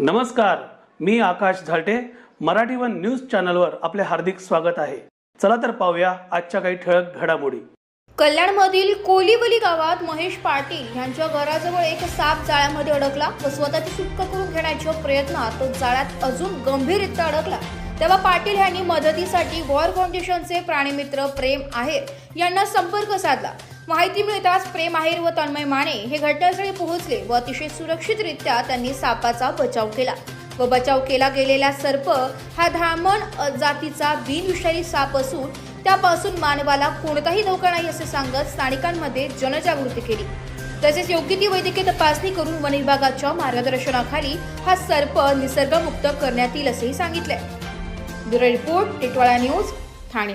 नमस्कार मी Akash Jhalte. Marathi one news चॅनलवर आपले हार्दिक स्वागत आहे. चला तर पाहूया आजच्या काही ठळक घडामोडी. कल्याणमधील कोलिवली गावात महेश पाटील यांच्या घराजवळ एक साप जाळ्यामध्ये अडकला. व स्वतःची सुटका करून घेण्याच्या प्रयत्नात तो जाळ्यात अजून गंभीररित्या अडकला. तेव्हा पाटील यांनी मदतीसाठी वॉर फाउंडेशनचे प्राणीमित्र प्रेम आहे यांना संपर्क साधला. माहिती मिळताच प्रेम आहेर व तन्मय माने हे घटनास्थळी पोहोचले व अतिशय सुरक्षितरित्या त्यांनी सापाचा बचाव केला व बचाव केला गेलेला सर्प हा धामण जातीचा बिनविषारी साप असून त्यापासून मानवाला कोणताही धोका नाही असे सांगत स्थानिकांमध्ये जनजागृती केली. तसेच योग्य ती वैद्यकीय तपासणी करून वन विभागाच्या मार्गदर्शनाखाली हा सर्प निसर्गमुक्त करण्यात येईल असेही सांगितले bureau report Titwala news Thane.